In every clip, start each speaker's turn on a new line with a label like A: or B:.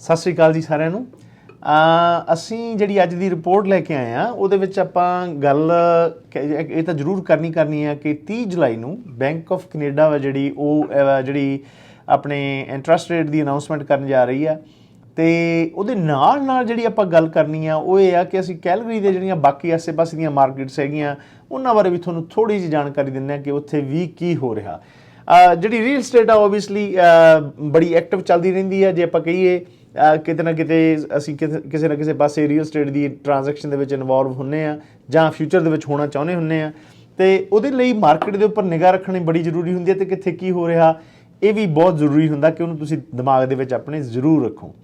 A: ਸਤਿ ਸ਼੍ਰੀ ਅਕਾਲ ਜੀ ਸਾਰਿਆਂ ਨੂੰ। ਅਸੀਂ ਜਿਹੜੀ ਅੱਜ ਦੀ ਰਿਪੋਰਟ ਲੈ ਕੇ ਆਏ ਆ, ਉਹਦੇ ਵਿੱਚ ਆਪਾਂ ਗੱਲ ਇਹ ਤਾਂ ਜ਼ਰੂਰ ਕਰਨੀ ਕਰਨੀ ਹੈ ਕਿ 30 ਜੁਲਾਈ ਨੂੰ ਬੈਂਕ ਆਫ ਕੈਨੇਡਾ ਵਾ ਜਿਹੜੀ ਉਹ ਜਿਹੜੀ ਆਪਣੇ ਇੰਟਰਸਟ ਰੇਟ ਦੀ ਅਨਾਉਂਸਮੈਂਟ ਕਰਨ ਜਾ ਰਹੀ ਆ। ਤੇ ਉਹਦੇ ਨਾਲ ਨਾਲ ਜਿਹੜੀ ਆਪਾਂ ਗੱਲ ਕਰਨੀ ਆ, ਉਹ ਇਹ ਆ ਕਿ ਅਸੀਂ ਕੈਲਗਰੀ ਦੇ ਜਿਹੜੀਆਂ ਬਾਕੀ ਆਸੇ-ਪਾਸੇ ਦੀਆਂ ਮਾਰਕੀਟਸ ਹੈਗੀਆਂ, ਉਹਨਾਂ ਬਾਰੇ ਵੀ ਤੁਹਾਨੂੰ ਥੋੜੀ ਜਿਹੀ ਜਾਣਕਾਰੀ ਦਿੰਦੇ ਆ ਕਿ ਉੱਥੇ ਵੀ ਕੀ ਹੋ ਰਿਹਾ। ਜਿਹੜੀ ਰੀਅਲ ਸਟੇਟ ਆ ਓਬਵੀਅਸਲੀ ਬੜੀ ਐਕਟਿਵ ਚੱਲਦੀ ਰਹਿੰਦੀ ਆ, ਜੇ ਆਪਾਂ ਕਹੀਏ ਕਿਤੇ ਨਾ ਕਿਤੇ ਅਸੀਂ ਕਿਸੇ ਕਿਸੇ ਨਾ ਕਿਸੇ ਪਾਸੇ ਰੀਅਲ ਸਟੇਟ ਦੀ ਟ੍ਰਾਂਜੈਕਸ਼ਨ ਦੇ ਵਿੱਚ ਇਨਵੋਲਵ ਹੁੰਨੇ ਆ ਜਾਂ ਫਿਊਚਰ ਦੇ ਵਿੱਚ ਹੋਣਾ ਚਾਹੁੰਦੇ ਹੁੰਨੇ ਆ। ਤੇ ਉਹਦੇ ਲਈ ਮਾਰਕੀਟ ਦੇ ਉੱਪਰ ਨਿਗਾਹ ਰੱਖਣੀ ਬੜੀ ਜ਼ਰੂਰੀ ਹੁੰਦੀ ਹੈ ਤੇ ਕਿੱਥੇ ਕੀ ਹੋ ਰਿਹਾ, ਇਹ ਵੀ ਬਹੁਤ ਜ਼ਰੂਰੀ ਹੁੰਦਾ ਕਿ ਉਹਨੂੰ ਤੁਸੀਂ ਦਿਮਾਗ ਦੇ ਵਿੱਚ ਆਪਣੇ ਜ਼ਰੂਰ ਰੱਖੋ।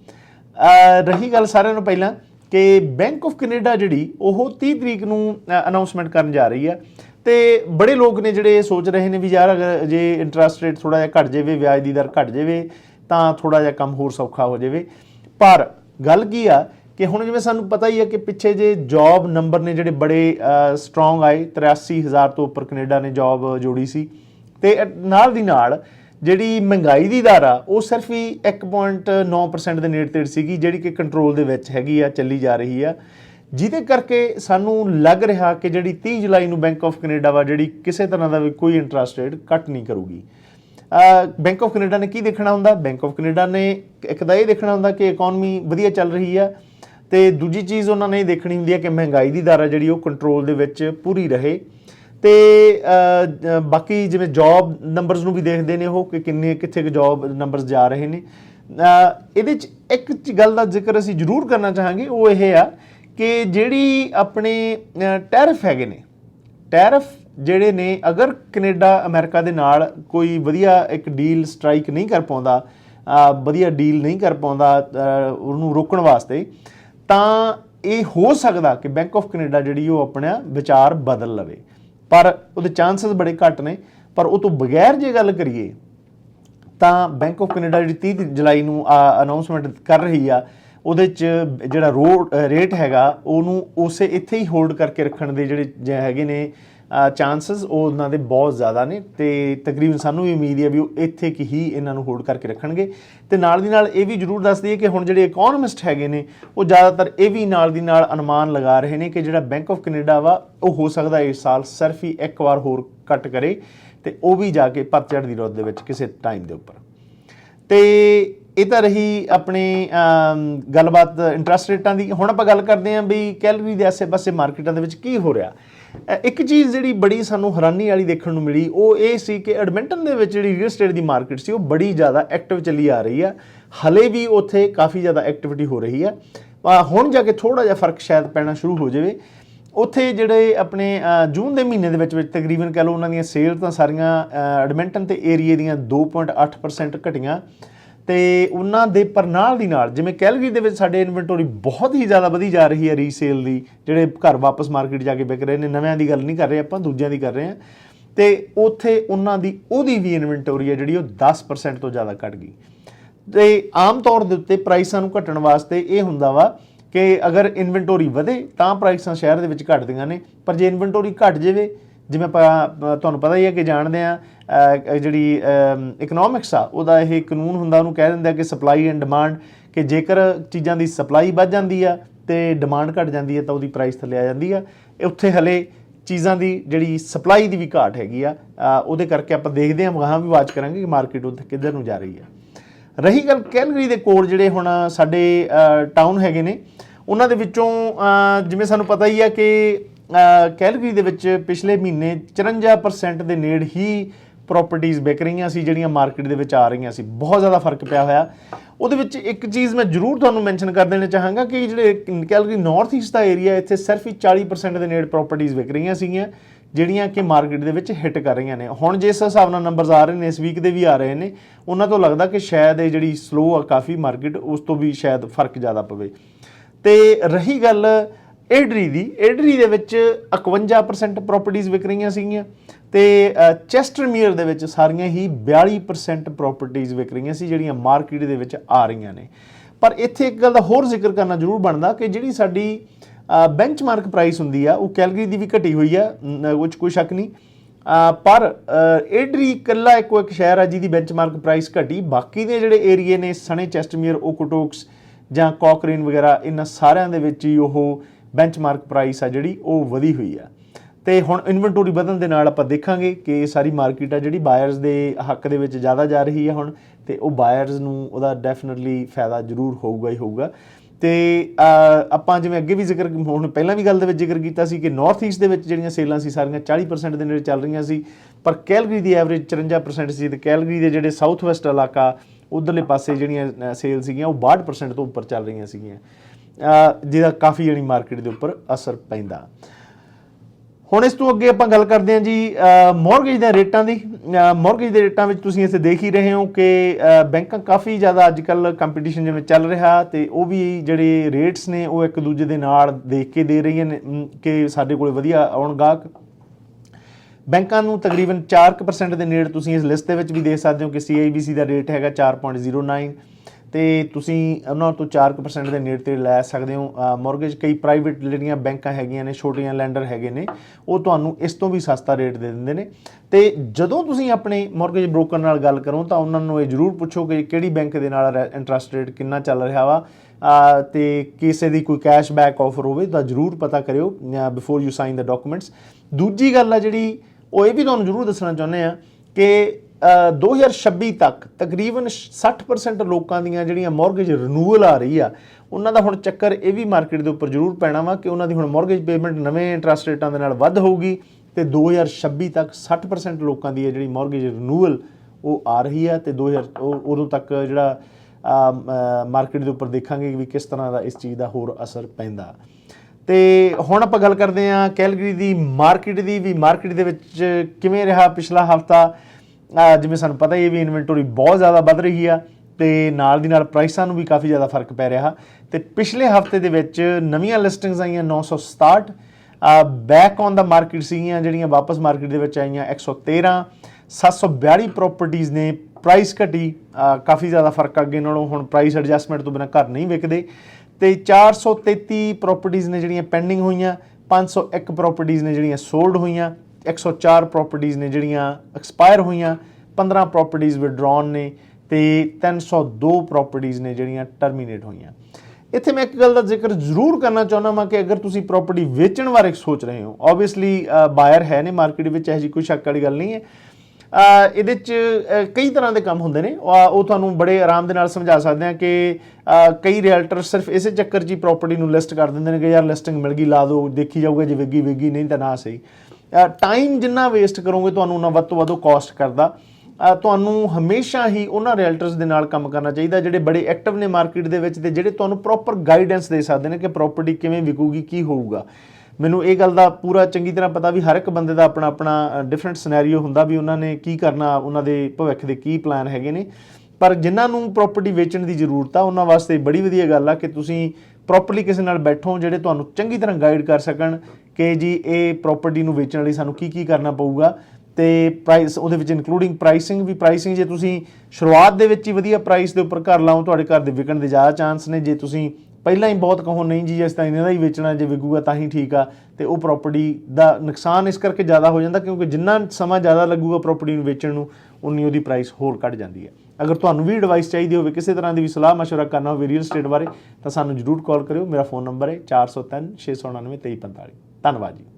A: ਰਹੀ ਗੱਲ ਸਾਰਿਆਂ ਨੂੰ ਪਹਿਲਾਂ ਕਿ ਬੈਂਕ ਆਫ ਕੈਨੇਡਾ ਜਿਹੜੀ, ਉਹ 30 ਤਰੀਕ ਨੂੰ ਅਨਾਉਂਸਮੈਂਟ ਕਰਨ ਜਾ ਰਹੀ ਹੈ ਤੇ ਬੜੇ ਲੋਕ ਨੇ ਜਿਹੜੇ ਇਹ ਸੋਚ ਰਹੇ ਨੇ ਵੀ ਯਾਰ ਅਗਰ ਜੇ ਇੰਟਰਸਟ ਰੇਟ ਥੋੜਾ ਜਿਹਾ ਘਟ ਜਾਵੇ, ਵਿਆਜ ਦੀ ਦਰ ਘਟ ਜਾਵੇ ਤਾਂ ਥੋੜਾ ਜਿਹਾ ਕੰਮ ਹੋਰ ਸੌਖਾ ਹੋ ਜਾਵੇ। ਪਰ ਗੱਲ ਕੀ ਆ ਕਿ ਹੁਣ ਜਿਵੇਂ ਸਾਨੂੰ ਪਤਾ ਹੀ ਆ ਕਿ ਪਿੱਛੇ ਜੇ ਜੌਬ ਨੰਬਰ ਨੇ ਜਿਹੜੇ ਬੜੇ ਸਟਰੋਂਗ ਆਏ 83000 ਤੋਂ ਉੱਪਰ ਕੈਨੇਡਾ ਨੇ ਜੌਬ ਜੋੜੀ ਸੀ। ਤੇ ਨਾਲ ਦੀ ਨਾਲ ਜਿਹੜੀ ਮਹਿੰਗਾਈ ਦੀ ਦਰ ਆ, ਉਹ ਸਿਰਫ ਹੀ 1.9% ਦੇ ਨੇੜੇ ਤੇੜ ਸੀਗੀ, ਜਿਹੜੀ ਕਿ ਕੰਟਰੋਲ ਦੇ ਵਿੱਚ ਹੈਗੀ ਆ, ਚੱਲੀ ਜਾ ਰਹੀ ਆ। ਜਿਹਦੇ ਕਰਕੇ ਸਾਨੂੰ ਲੱਗ ਰਿਹਾ ਕਿ ਜਿਹੜੀ 30 ਜੁਲਾਈ ਨੂੰ ਬੈਂਕ ਆਫ ਕੈਨੇਡਾ ਵਾ, ਜਿਹੜੀ ਕਿਸੇ ਤਰ੍ਹਾਂ ਦਾ ਵੀ ਕੋਈ ਇੰਟਰਸਟ ਰੇਟ ਕੱਟ ਨਹੀਂ ਕਰੂਗੀ। ਬੈਂਕ ਆਫ ਕੈਨੇਡਾ ਨੇ ਕੀ ਦੇਖਣਾ ਹੁੰਦਾ? ਬੈਂਕ ਆਫ ਕੈਨੇਡਾ ਨੇ ਇੱਕ ਤਾਂ ਇਹ ਦੇਖਣਾ ਹੁੰਦਾ ਕਿ ਇਕਨੋਮੀ ਵਧੀਆ ਚੱਲ ਰਹੀ ਹੈ ਤੇ ਦੂਜੀ ਚੀਜ਼ ਉਹਨਾਂ ਨੇ ਇਹ ਦੇਖਣੀ ਹੁੰਦੀ ਹੈ ਕਿ ਮਹਿੰਗਾਈ ਦੀ ਦਰ ਜਿਹੜੀ ਉਹ ਕੰਟਰੋਲ ਦੇ ਵਿੱਚ ਪੂਰੀ ਰਹੇ। ਤੇ ਬਾਕੀ ਜਿਵੇਂ ਜੌਬ ਨੰਬਰਸ ਨੂੰ ਵੀ ਦੇਖਦੇ ਨੇ ਉਹ ਕਿ ਕਿੰਨੇ, ਕਿੱਥੇ ਕਿ ਜੌਬ ਨੰਬਰਸ ਜਾ ਰਹੇ ਨੇ। ਇਹਦੇ ਚ ਇੱਕ ਗੱਲ ਦਾ ਜ਼ਿਕਰ ਅਸੀਂ ਜ਼ਰੂਰ ਕਰਨਾ ਚਾਹਾਂਗੇ, ਉਹ ਇਹ ਆ ਕਿ ਜਿਹੜੀ ਆਪਣੇ ਟੈਰਿਫ ਹੈਗੇ ਨੇ ਟੈਰਿਫ ਜਿਹੜੇ ਨੇ, ਅਗਰ ਕੈਨੇਡਾ, ਅਮਰੀਕਾ ਦੇ ਨਾਲ ਕੋਈ ਵਧੀਆ ਇੱਕ ਡੀਲ ਸਟ੍ਰਾਈਕ ਨਹੀਂ ਕਰ ਪਾਉਂਦਾ ਵਧੀਆ ਡੀਲ ਨਹੀਂ ਕਰ ਪਾਉਂਦਾ ਉਹਨੂੰ ਰੋਕਣ ਵਾਸਤੇ, ਤਾਂ ਇਹ ਹੋ ਸਕਦਾ ਕਿ ਬੈਂਕ ਆਫ ਕੈਨੇਡਾ ਜਿਹੜੀ ਉਹ ਆਪਣਾ ਵਿਚਾਰ ਬਦਲ ਲਵੇ। ਪਰ ਉਹਦੇ ਚਾਂਸਸ ਬੜੇ ਘੱਟ ਨੇ। ਪਰ ਉਹ ਤੋਂ ਬਗੈਰ ਜੇ ਗੱਲ ਕਰੀਏ, ਤਾਂ ਬੈਂਕ ਆਫ ਕੈਨੇਡਾ ਜਿਹੜੀ 30 ਜੁਲਾਈ ਨੂੰ ਅਨਾਉਂਸਮੈਂਟ ਕਰ ਰਹੀ ਆ, ਉਹਦੇ ਚ ਜਿਹੜਾ ਰੋਡ ਰੇਟ ਹੈਗਾ, ਉਹਨੂੰ ਉਸੇ ਇੱਥੇ ਹੀ ਹੋਲਡ ਕਰਕੇ ਰੱਖਣ ਦੇ ਜਿਹੜੇ ਜ- ਹੈਗੇ ਨੇ ਚਾਂਸਸ ਉਹ ਉਹਨਾਂ ਦੇ ਬਹੁਤ ਜ਼ਿਆਦਾ ਨੇ ਤੇ ਤਕਰੀਬਨ ਸਾਨੂੰ ਵੀ ਉਮੀਦ ਹੈ ਵੀ ਉਹ ਇੱਥੇ ਕਿ ਹੀ ਇਹਨਾਂ ਨੂੰ ਹੋਲਡ ਕਰਕੇ ਰੱਖਣਗੇ। ਤੇ ਨਾਲ ਦੀ ਨਾਲ ਇਹ ਵੀ ਜ਼ਰੂਰ ਦੱਸ ਦਈਏ ਕਿ ਹੁਣ ਜਿਹੜੇ ਇਕਨੋਮਿਸਟ ਹੈਗੇ ਨੇ, ਉਹ ਜ਼ਿਆਦਾਤਰ ਇਹ ਵੀ ਨਾਲ ਦੀ ਨਾਲ ਅਨੁਮਾਨ ਲਗਾ ਰਹੇ ਨੇ ਕਿ ਜਿਹੜਾ ਬੈਂਕ ਆਫ ਕੈਨੇਡਾ ਵਾ, ਉਹ ਹੋ ਸਕਦਾ ਇਸ ਸਾਲ ਸਿਰਫ ਹੀ ਇੱਕ ਵਾਰ ਹੋਰ ਕੱਟ ਕਰੇ ਤੇ ਉਹ ਵੀ ਜਾ ਕੇ ਪਤਝੜ ਦੀ ਰੁੱਤ ਦੇ ਵਿੱਚ ਕਿਸੇ ਟਾਈਮ ਦੇ ਉੱਪਰ। ਤੇ ਇਹ ਤਾਂ ਰਹੀ ਆਪਣੇ ਗੱਲਬਾਤ ਇੰਟਰਸਟ ਰੇਟਾਂ ਦੀ। ਹੁਣ ਆਪਾਂ ਗੱਲ ਕਰਦੇ ਆਂ ਵੀ ਕੈਲਰੀ ਦੇ ਆਸੇ-ਪਾਸੇ ਮਾਰਕੀਟਾਂ ਦੇ ਵਿੱਚ ਕੀ ਹੋ ਰਿਹਾ। ਇੱਕ ਚੀਜ਼ ਜਿਹੜੀ ਬੜੀ ਸਾਨੂੰ ਹੈਰਾਨੀ ਵਾਲੀ ਦੇਖਣ ਨੂੰ ਮਿਲੀ, ਉਹ ਇਹ ਸੀ ਕਿ ਐਡਮਿੰਟਨ ਦੇ ਵਿੱਚ ਜਿਹੜੀ ਰੀਅਲ ਏਸਟੇਟ ਦੀ ਮਾਰਕੀਟ ਸੀ, ਉਹ ਬੜੀ ਜ਼ਿਆਦਾ ਐਕਟਿਵ ਚੱਲੀ ਆ ਰਹੀ ਆ। ਹਲੇ ਵੀ ਉੱਥੇ ਕਾਫੀ ਜ਼ਿਆਦਾ ਐਕਟੀਵਿਟੀ ਹੋ ਰਹੀ ਆ। ਹੁਣ ਜਾ ਕੇ ਥੋੜਾ ਜਿਹਾ ਫ਼ਰਕ ਸ਼ਾਇਦ ਪੈਣਾ ਸ਼ੁਰੂ ਹੋ ਜਾਵੇ। ਉੱਥੇ ਜਿਹੜੇ ਆਪਣੇ ਜੂਨ ਦੇ ਮਹੀਨੇ ਦੇ ਵਿੱਚ ਵਿੱਚ ਤਕਰੀਬਨ ਕਹ ਲਓ ਉਹਨਾਂ ਦੀਆਂ ਸੇਲ ਤਾਂ ਸਾਰੀਆਂ ਐਡਮਿੰਟਨ ਤੇ ਏਰੀਏ ਦੀਆਂ 2.8% ਘਟੀਆਂ। ਤੇ ਉਹਨਾਂ ਦੇ ਪਰ ਦੀ ਨਾਲ, ਜਿਵੇਂ ਕੈਲਗਰੀ ਦੇ ਵਿੱਚ ਸਾਡੇ ਇਨਵੈਂਟਰੀ ਬਹੁਤ ਹੀ ਜ਼ਿਆਦਾ ਵਧੀ ਜਾ ਰਹੀ ਹੈ ਰੀਸੇਲ ਦੀ, ਜਿਹੜੇ ਘਰ ਵਾਪਸ ਮਾਰਕੀਟ ਜਾ ਕੇ ਵਿਕ ਰਹੇ ਨੇ, ਨਵਿਆਂ ਦੀ ਗੱਲ ਨਹੀਂ ਕਰ ਰਹੇ, ਆਪਾਂ ਦੂਜਿਆਂ ਦੀ ਕਰ ਰਹੇ ਹਾਂ। ਤੇ ਉੱਥੇ ਉਹਨਾਂ ਦੀ ਉਹਦੀ ਵੀ ਇਨਵੈਂਟਰੀ ਹੈ ਜਿਹੜੀ ਉਹ 10% ਤੋਂ ਜ਼ਿਆਦਾ ਘਟ ਗਈ। ਤੇ ਆਮ ਤੌਰ ਦੇ ਉੱਤੇ ਪ੍ਰਾਈਸਾਂ ਨੂੰ ਘਟਣ ਵਾਸਤੇ ਇਹ ਹੁੰਦਾ ਵਾ ਕਿ ਅਗਰ ਇਨਵੈਂਟਰੀ ਵਧੇ, ਤਾਂ ਪ੍ਰਾਈਸਾਂ ਸ਼ਹਿਰ ਦੇ ਵਿੱਚ ਘਟਦੀਆਂ ਨੇ, ਪਰ ਜੇ ਇਨਵੈਂਟਰੀ ਘਟ ਜਾਵੇ ਜਿਵੇਂ ਆਪਾਂ ਤੁਹਾਨੂੰ ਪਤਾ ਹੀ ਹੈ ਕਿ ਜਾਣਦੇ ਆ ਜਿਹੜੀ ਇਕਨੋਮਿਕਸ ਆ, ਉਹਦਾ ਇਹ ਕਾਨੂੰਨ ਹੁੰਦਾ, ਉਹਨੂੰ ਕਹਿ ਦਿੰਦਾ ਕਿ ਸਪਲਾਈ ਐਂਡ ਡਿਮਾਂਡ ਕਿ ਜੇਕਰ ਚੀਜ਼ਾਂ ਦੀ ਸਪਲਾਈ ਵੱਧ ਜਾਂਦੀ ਆ ਤੇ ਡਿਮਾਂਡ ਘਟ ਜਾਂਦੀ ਹੈ ਤਾਂ ਉਹਦੀ ਪ੍ਰਾਈਸ ਥੱਲੇ ਆ ਜਾਂਦੀ ਆ। ਉੱਥੇ ਹਲੇ ਚੀਜ਼ਾਂ ਦੀ ਜਿਹੜੀ ਸਪਲਾਈ ਦੀ ਵੀ ਘਾਟ ਹੈਗੀ ਆ ਉਹਦੇ ਕਰਕੇ ਆਪਾਂ ਦੇਖਦੇ ਹਾਂ ਗਾਹਾਂ ਵੀ ਵਾਚ ਕਰਾਂਗੇ ਕਿ ਮਾਰਕੀਟ ਉੱਥੇ ਕਿੱਧਰ ਨੂੰ ਜਾ ਰਹੀ ਆ। ਰਹੀ ਗੱਲ ਕੈਲਗਰੀ ਦੇ ਕੋਲ ਜਿਹੜੇ ਹੁਣ ਸਾਡੇ ਟਾਊਨ ਹੈਗੇ ਨੇ, ਉਹਨਾਂ ਦੇ ਵਿੱਚੋਂ ਜਿਵੇਂ ਸਾਨੂੰ ਪਤਾ ਹੀ ਆ ਕਿ ਕੈਲਗਰੀ ਦੇ ਵਿੱਚ ਪਿਛਲੇ ਮਹੀਨੇ 54% ਦੇ ਨੇੜ ਹੀ ਪ੍ਰਾਪਰਟੀਆਂ ਵਿਕ ਰਹੀਆਂ ਸੀ, ਜਿਹੜੀਆਂ ਮਾਰਕੀਟ ਦੇ ਵਿੱਚ ਆ ਰਹੀਆਂ ਸੀ। ਬਹੁਤ ਜ਼ਿਆਦਾ ਫ਼ਰਕ ਪਿਆ ਹੋਇਆ। ਉਹਦੇ ਵਿੱਚ ਇੱਕ ਚੀਜ਼ ਮੈਂ ਜ਼ਰੂਰ ਤੁਹਾਨੂੰ ਮੈਂਸ਼ਨ ਕਰ ਦੇਣਾ ਚਾਹਾਂਗਾ ਕਿ ਜਿਹੜੇ ਕੈਲਗਰੀ ਨਾਰਥ ਈਸਟ ਦਾ ਏਰੀਆ ਇੱਥੇ ਸਿਰਫ ਹੀ 40% ਦੇ ਨੇੜ ਪ੍ਰਾਪਰਟੀਆਂ ਵਿਕ ਰਹੀਆਂ ਸੀਗੀਆਂ, ਜਿਹੜੀਆਂ ਕਿ ਮਾਰਕੀਟ ਦੇ ਵਿੱਚ ਹਿੱਟ ਕਰ ਰਹੀਆਂ ਨੇ। ਹੁਣ ਜਿਸ ਹਿਸਾਬ ਨਾਲ ਨੰਬਰਸ ਆ ਰਹੇ ਨੇ, ਇਸ ਵੀਕ ਦੇ ਵੀ ਆ ਰਹੇ ਨੇ, ਉਹਨਾਂ ਤੋਂ ਲੱਗਦਾ ਕਿ ਸ਼ਾਇਦ ਇਹ ਜਿਹੜੀ ਸਲੋ ਆ, ਕਾਫੀ ਮਾਰਕੀਟ ਉਸ ਤੋਂ ਵੀ ਸ਼ਾਇਦ ਫ਼ਰਕ ਜ਼ਿਆਦਾ ਪਵੇ। ਤੇ ਰਹੀ ਗੱਲ ਏਡਰੀ ਦੀ ਏਡਰੀ ਦੇ ਵਿੱਚ 51% ਪ੍ਰਾਪਰਟੀਆਂ ਵਿਕ ਰਹੀਆਂ ਸੀਗੀਆਂ ਤੇ ਚੈਸਟਰਮੀਅਰ ਦੇ ਵਿੱਚ ਸਾਰੀਆਂ ਹੀ 42% ਪ੍ਰਾਪਰਟੀਆਂ ਵਿਕ ਰਹੀਆਂ ਸੀ, ਜਿਹੜੀਆਂ ਮਾਰਕੀਟ ਦੇ ਵਿੱਚ ਆ ਰਹੀਆਂ ਨੇ। ਪਰ ਇੱਥੇ ਇੱਕ ਗੱਲ ਦਾ ਹੋਰ ਜ਼ਿਕਰ ਕਰਨਾ ਜ਼ਰੂਰ ਬਣਦਾ ਕਿ ਜਿਹੜੀ ਸਾਡੀ ਬੈਂਚਮਾਰਕ ਪ੍ਰਾਈਸ ਹੁੰਦੀ ਆ, ਉਹ ਕੈਲਗਰੀ ਦੀ ਵੀ ਘਟੀ ਹੋਈ ਆ, ਨ- ਕੋਈ ਸ਼ੱਕ ਨਹੀਂ। ਪਰ ਏਡਰੀ ਇਕੱਲਾ ਇੱਕੋ ਇੱਕ ਸ਼ਹਿਰ ਆ ਜਿਹਦੀ ਬੈਂਚਮਾਰਕ ਪ੍ਰਾਈਸ ਘਟੀ। ਬਾਕੀ ਦੇ ਜਿਹੜੇ ਏਰੀਏ ਨੇ, ਸਣੇ ਚੈਸਟਰਮੀਅਰ ਓਕੋਟੋਕਸ ਜਾਂ ਕੋਕਰੀਨ ਵਗੈਰਾ, ਇਹਨਾਂ ਸਾਰਿਆਂ ਦੇ ਵਿੱਚ ਹੀ ਉਹ ਬੈਂਚਮਾਰਕ ਪ੍ਰਾਈਸ ਆ ਜਿਹੜੀ, ਉਹ ਵਧੀ ਹੋਈ ਆ। ਤੇ ਹੁਣ ਇਨਵੈਂਟਰੀ ਵਧਣ ਦੇ ਨਾਲ ਆਪਾਂ ਦੇਖਾਂਗੇ ਕਿ ਇਹ ਸਾਰੀ ਮਾਰਕੀਟ ਆ ਜਿਹੜੀ ਬਾਇਰਸ ਦੇ ਹੱਕ ਦੇ ਵਿੱਚ ਜ਼ਿਆਦਾ ਜਾ ਰਹੀ ਹੈ ਹੁਣ, ਤੇ ਉਹ ਬਾਇਰਸ ਨੂੰ ਉਹਦਾ ਡੈਫੀਨਿਟਲੀ ਫਾਇਦਾ ਜ਼ਰੂਰ ਹੋਊਗਾ ਹੀ ਹੋਊਗਾ। ਤੇ ਆਪਾਂ ਜਿਵੇਂ ਅੱਗੇ ਵੀ ਜ਼ਿਕਰ, ਹੁਣ ਪਹਿਲਾਂ ਵੀ ਗੱਲ ਦੇ ਵਿੱਚ ਜ਼ਿਕਰ ਕੀਤਾ ਸੀ ਕਿ ਨਾਰਥ ਈਸਟ ਦੇ ਵਿੱਚ ਜਿਹੜੀਆਂ ਸੇਲਾਂ ਸੀ, ਸਾਰੀਆਂ 40% ਦੇ ਨੇੜੇ ਚੱਲ ਰਹੀਆਂ ਸੀ, ਪਰ ਕੈਲਗਰੀ ਦੀ ਐਵਰੇਜ 54% ਸੀ ਤੇ ਕੈਲਗਰੀ ਦੇ ਜਿਹੜੇ ਸਾਊਥ ਵੈਸਟ ਇਲਾਕਾ, ਉਧਰਲੇ ਪਾਸੇ ਜਿਹੜੀਆਂ ਸੇਲ ਸੀਗੀਆਂ, ਉਹ 62% ਤੋਂ ਉੱਪਰ ਚੱਲ ਰਹੀਆਂ ਸੀਗੀਆਂ। ਜਿਹਦਾ ਕਾਫੀ ਜਿਹੜੀ ਮਾਰਕੀਟ ਦੇ ਉੱਪਰ ਅਸਰ ਪੈਂਦਾ। ਹੁਣ ਇਸ ਤੋਂ ਅੱਗੇ ਆਪਾਂ ਗੱਲ ਕਰਦੇ ਹਾਂ ਜੀ ਮੌਰਗੇਜ ਦੇ ਰੇਟਾਂ ਦੀ। ਮੌਰਗੇਜ ਦੇ ਰੇਟਾਂ ਵਿੱਚ ਤੁਸੀਂ ਇੱਥੇ ਦੇਖ ਹੀ ਰਹੇ ਹੋ ਕਿ ਬੈਂਕਾਂ ਕਾਫੀ ਜ਼ਿਆਦਾ ਅੱਜ ਕੱਲ ਕੰਪੀਟੀਸ਼ਨ ਜਿਵੇਂ ਚੱਲ ਰਿਹਾ ਤੇ ਉਹ ਵੀ ਜਿਹੜੇ ਰੇਟਸ ਨੇ ਉਹ ਇੱਕ ਦੂਜੇ ਦੇ ਨਾਲ ਦੇਖ ਕੇ ਦੇ ਰਹੀਆਂ ਨੇ ਕਿ ਸਾਡੇ ਕੋਲ ਵਧੀਆ ਆਉਣ ਗਾਹਕ। ਬੈਂਕਾਂ ਨੂੰ ਤਕਰੀਬਨ 4% ਦੇ ਨੇੜੇ ਤੁਸੀਂ ਇਸ ਲਿਸਟ ਦੇ ਵਿੱਚ ਵੀ ਦੇਖ ਸਕਦੇ ਹੋ ਕਿ CIBC ਦਾ ਰੇਟ ਹੈਗਾ 4.09 ਤੇ ਤੁਸੀਂ ਉਹਨਾਂ ਤੋਂ 4% ਦੇ ਨੇੜੇ ਤੇ ਲੈ ਸਕਦੇ ਹੋ। ਮਾਰਗੇਜ ਕਈ ਪ੍ਰਾਈਵੇਟ ਜਿਹੜੀਆਂ ਬੈਂਕਾਂ ਹੈਗੀਆਂ ਨੇ, ਛੋਟੀਆਂ ਲੈਂਡਰ ਹੈਗੇ ਨੇ, ਉਹ ਤੁਹਾਨੂੰ ਇਸ ਤੋਂ ਵੀ ਸਸਤਾ ਰੇਟ ਦੇ ਦਿੰਦੇ ਨੇ। ਤੇ ਜਦੋਂ ਤੁਸੀਂ ਆਪਣੇ ਮਾਰਗੇਜ ਬ੍ਰੋਕਰ ਨਾਲ ਗੱਲ ਕਰੋ, ਤਾਂ ਉਹਨਾਂ ਨੂੰ ਇਹ ਜ਼ਰੂਰ ਪੁੱਛੋ ਕਿ ਕਿਹੜੀ ਬੈਂਕ ਦੇ ਨਾਲ ਇੰਟਰਸਟ ਰੇਟ ਕਿੰਨਾ ਚੱਲ ਰਿਹਾ ਵਾ। ਅਹ ਤੇ ਕਿਸੇ ਦੀ ਕੋਈ ਕੈਸ਼ਬੈਕ ਆਫਰ ਹੋਵੇ ਤਾਂ ਜ਼ਰੂਰ ਪਤਾ ਕਰਿਓ before you sign the documents ਦੂਜੀ ਗੱਲ ਆ ਜਿਹੜੀ, ਉਹ ਇਹ ਵੀ ਤੁਹਾਨੂੰ ਜ਼ਰੂਰ ਦੱਸਣਾ ਚਾਹੁੰਦੇ ਆ ਕਿ 2026 ਤੱਕ ਤਕਰੀਬਨ 60% ਲੋਕਾਂ ਦੀਆਂ ਜਿਹੜੀਆਂ ਮਾਰਗੇਜ ਰਿਨਿਊਅਲ ਆ ਰਹੀ ਆ, ਉਹਨਾਂ ਦਾ ਹੁਣ ਚੱਕਰ ਇਹ ਵੀ ਮਾਰਕੀਟ ਦੇ ਉੱਪਰ ਜ਼ਰੂਰ ਪੈਣਾ ਵਾ ਕਿ ਉਹਨਾਂ ਦੀ ਹੁਣ ਮਾਰਗੇਜ ਪੇਮੈਂਟ ਨਵੇਂ ਇੰਟਰਸਟ ਰੇਟਾਂ ਦੇ ਨਾਲ ਵੱਧ ਹੋਊਗੀ ਤੇ 2026 ਤੱਕ 60% ਲੋਕਾਂ ਦੀ ਇਹ ਜਿਹੜੀ ਮਾਰਗੇਜ ਰਿਨਿਊਅਲ ਉਹ ਆ ਰਹੀ ਆ ਤੇ 2000 ਉਹ- ਉਦੋਂ ਤੱਕ ਜਿਹੜਾ ਮਾਰਕੀਟ ਦੇ ਉੱਪਰ ਦੇਖਾਂਗੇ ਵੀ ਕਿਸ ਤਰ੍ਹਾਂ ਦਾ ਇਸ ਚੀਜ਼ ਦਾ ਹੋਰ ਅਸਰ ਪੈਂਦਾ। ਤੇ ਹੁਣ ਆਪਾਂ ਗੱਲ ਕਰਦੇ ਹਾਂ ਕੈਲਗਰੀ ਦੀ ਮਾਰਕੀਟ ਦੀ, ਵੀ ਮਾਰਕੀਟ ਦੇ ਵਿੱਚ ਕਿਵੇਂ ਰਿਹਾ ਪਿਛਲਾ ਹਫਤਾ? ਜਿਵੇਂ ਸਾਨੂੰ ਪਤਾ ਹੀ ਹੈ ਵੀ ਇਨਵੈਂਟਰੀ ਬਹੁਤ ਜ਼ਿਆਦਾ ਵੱਧ ਰਹੀ ਆ ਤੇ ਨਾਲ ਦੀ ਨਾਲ ਪ੍ਰਾਈਸਾਂ ਨੂੰ ਵੀ ਕਾਫੀ ਜ਼ਿਆਦਾ ਫ਼ਰਕ ਪੈ ਰਿਹਾ। ਤੇ ਪਿਛਲੇ ਹਫ਼ਤੇ ਦੇ ਵਿੱਚ ਨਵੀਆਂ ਲਿਸਟਿੰਗਸ ਆਈਆਂ 967 ਬੈਕ ਔਨ ਦਾ ਮਾਰਕੀਟ ਸੀਗੀਆਂ ਜਿਹੜੀਆਂ ਵਾਪਸ ਮਾਰਕੀਟ ਦੇ ਵਿੱਚ ਆਈਆਂ 113 742 ਪ੍ਰਾਪਰਟੀਆਂ ਨੇ ਪ੍ਰਾਈਸ ਘਟੀ। ਕਾਫੀ ਜ਼ਿਆਦਾ ਫ਼ਰਕ ਅੱਗੇ ਨਾਲੋਂ ਹੁਣ ਪ੍ਰਾਈਸ ਐਡਜਸਟਮੈਂਟ ਤੋਂ ਬਿਨਾਂ ਘਰ ਨਹੀਂ ਵਿਕਦੇ। ਤੇ 433 ਪ੍ਰਾਪਰਟੀਆਂ ਨੇ ਜਿਹੜੀਆਂ ਪੈਂਡਿੰਗ ਹੋਈਆਂ 501 ਪ੍ਰਾਪਰਟੀਆਂ ਨੇ ਜਿਹੜੀਆਂ ਸੋਲਡ ਹੋਈਆਂ। 104 ਪ੍ਰਾਪਰਟੀਆਂ ਨੇ ਜਿਹੜੀਆਂ ਐਕਸਪਾਇਰ ਹੋਈਆਂ 15 ਪ੍ਰਾਪਰਟੀਆਂ ਵਿਡਰਾਨ ਨੇ ਤੇ 302 ਪ੍ਰਾਪਰਟੀਆਂ ਨੇ ਜਿਹੜੀਆਂ ਟਰਮੀਨੇਟ ਹੋਈਆਂ। ਇੱਥੇ ਮੈਂ ਇੱਕ ਗੱਲ ਦਾ ਜ਼ਿਕਰ ਜ਼ਰੂਰ ਕਰਨਾ ਚਾਹੁੰਦਾ ਹਾਂ ਕਿ ਅਗਰ ਤੁਸੀਂ ਪ੍ਰਾਪਰਟੀ ਵੇਚਣ ਬਾਰੇ ਸੋਚ ਰਹੇ ਹੋ ਆਬਵੀਅਸਲੀ ਬਾਇਰ ਹੈ ਨੇ ਮਾਰਕੀਟ ਵਿੱਚ ਇਹੋ ਜਿਹੀ ਕੋਈ ਸ਼ੱਕ ਵਾਲੀ ਗੱਲ ਨਹੀਂ ਹੈ। ਇਹਦੇ ਚ ਕਈ ਤਰ੍ਹਾਂ ਦੇ ਕੰਮ ਹੁੰਦੇ ਨੇ। ਉਹ ਤੁਹਾਨੂੰ ਬੜੇ ਆਰਾਮ ਦੇ ਨਾਲ ਸਮਝਾ ਸਕਦੇ ਆ ਕਿ ਕਈ ਰੀਅਲਟਰ ਸਿਰਫ ਇਸੇ ਚੱਕਰ 'ਚ ਹੀ ਪ੍ਰਾਪਰਟੀ ਨੂੰ ਲਿਸਟ ਕਰ ਦਿੰਦੇ ਨੇ ਕਿ ਯਾਰ ਲਿਸਟਿੰਗ ਮਿਲ ਗਈ, ਲਾ ਦਿਓ, ਦੇਖੀ ਜਾਊਗਾ ਜੇ ਵਿਗੀ ਵਿਗੀ ਨਹੀਂ ਤਾਂ ਨਾ ਸਹੀ। ਟਾਈਮ ਜਿੰਨਾ ਵੇਸਟ ਕਰੋਗੇ, ਤੁਹਾਨੂੰ ਉਹਨਾਂ ਵੱਧ ਤੋਂ ਵੱਧ ਕੋਸਟ ਕਰਦਾ। ਤੁਹਾਨੂੰ ਹਮੇਸ਼ਾ ਹੀ ਉਹਨਾਂ ਰੀਅਲਟਰਸ ਦੇ ਨਾਲ ਕੰਮ ਕਰਨਾ ਚਾਹੀਦਾ, ਜਿਹੜੇ ਬੜੇ ਐਕਟਿਵ ਨੇ ਮਾਰਕੀਟ ਦੇ ਵਿੱਚ ਤੇ ਜਿਹੜੇ ਤੁਹਾਨੂੰ ਪ੍ਰੋਪਰ ਗਾਈਡੈਂਸ ਦੇ ਸਕਦੇ ਨੇ ਕਿ ਪ੍ਰਾਪਰਟੀ ਕਿਵੇਂ ਵਿਕੂਗੀ, ਕੀ ਹੋਊਗਾ। ਮੈਨੂੰ ਇਹ ਗੱਲ ਦਾ ਪੂਰਾ ਚੰਗੀ ਤਰ੍ਹਾਂ ਪਤਾ ਵੀ ਹਰ ਇੱਕ ਬੰਦੇ ਦਾ ਆਪਣਾ ਆਪਣਾ ਡਿਫਰੈਂਟ ਸਿਨੈਰੀਓ ਹੁੰਦਾ ਵੀ ਉਹਨਾਂ ਨੇ ਕੀ ਕਰਨਾ, ਉਹਨਾਂ ਦੇ ਭਵਿੱਖ ਦੇ ਕੀ ਪਲਾਨ ਹੈਗੇ ਨੇ। ਪਰ ਜਿਨ੍ਹਾਂ ਨੂੰ ਪ੍ਰਾਪਰਟੀ ਵੇਚਣ ਦੀ ਜ਼ਰੂਰਤ ਆ, ਉਹਨਾਂ ਵਾਸਤੇ ਬੜੀ ਵਧੀਆ ਗੱਲ ਆ ਕਿ ਤੁਸੀਂ ਪ੍ਰੋਪਰਲੀ ਕਿਸੇ ਨਾਲ ਬੈਠੋ, ਜਿਹੜੇ ਤੁਹਾਨੂੰ ਚੰਗੀ ਤਰ੍ਹਾਂ ਗਾਈਡ ਕਰ ਸਕਣ। ਕਿ ਜੀ ਇਹ ਪ੍ਰਾਪਰਟੀ ਨੂੰ ਵੇਚਣ ਲਈ ਸਾਨੂੰ ਕੀ ਕੀ ਕਰਨਾ ਪਊਗਾ ਤੇ ਪ੍ਰਾਈਸ ਉਹਦੇ ਵਿੱਚ ਇਨਕਲੂਡਿੰਗ ਪ੍ਰਾਈਸਿੰਗ ਵੀ ਪ੍ਰਾਈਸਿੰਗ ਜੇ ਤੁਸੀਂ ਸ਼ੁਰੂਆਤ ਦੇ ਵਿੱਚ ਹੀ ਵਧੀਆ ਪ੍ਰਾਈਸ ਦੇ ਉੱਪਰ ਘਰ ਲਾਓ ਤੁਹਾਡੇ ਘਰ ਦੇ ਵਿਕਣ ਦੇ ਜ਼ਿਆਦਾ ਚਾਂਸ ਨੇ ਜੇ ਤੁਸੀਂ ਪਹਿਲਾਂ ਹੀ ਬਹੁਤ ਕਹੋ ਨਹੀਂ ਜੀ ਇਸ ਤਾਂ ਇਹਨਾਂ ਦਾ ਹੀ ਵੇਚਣਾ ਜੇ ਵਿਕੂਗਾ ਤਾਂ ਹੀ ਠੀਕ ਆ ਤੇ ਉਹ ਪ੍ਰਾਪਰਟੀ ਦਾ ਨੁਕਸਾਨ ਇਸ ਕਰਕੇ ਜ਼ਿਆਦਾ ਹੋ ਜਾਂਦਾ ਕਿਉਂਕਿ ਜਿੰਨਾ ਸਮਾਂ ਜ਼ਿਆਦਾ ਲੱਗੂਗਾ ਪ੍ਰਾਪਰਟੀ ਨੂੰ ਵੇਚਣ ਨੂੰ ਉਨੀ ਉਹਦੀ ਪ੍ਰਾਈਸ ਹੋਰ ਘਟ ਜਾਂਦੀ ਹੈ ਅਗਰ ਤੁਹਾਨੂੰ ਵੀ ਐਡਵਾਈਸ ਚਾਹੀਦੀ ਹੋਵੇ ਕਿਸੇ ਤਰ੍ਹਾਂ ਦੀ ਵੀ ਸਲਾਹ مشورہ ਕਰਨਾ ਹੋਵੇ ਰੀਅਲ ਏਸਟੇਟ ਬਾਰੇ ਤਾਂ ਸਾਨੂੰ ਜਰੂਰ ਕਾਲ ਕਰਿਓ ਮੇਰਾ ਫੋਨ ਨੰਬਰ ਹੈ 4036992345 ਧੰਨਵਾਦ ਜੀ।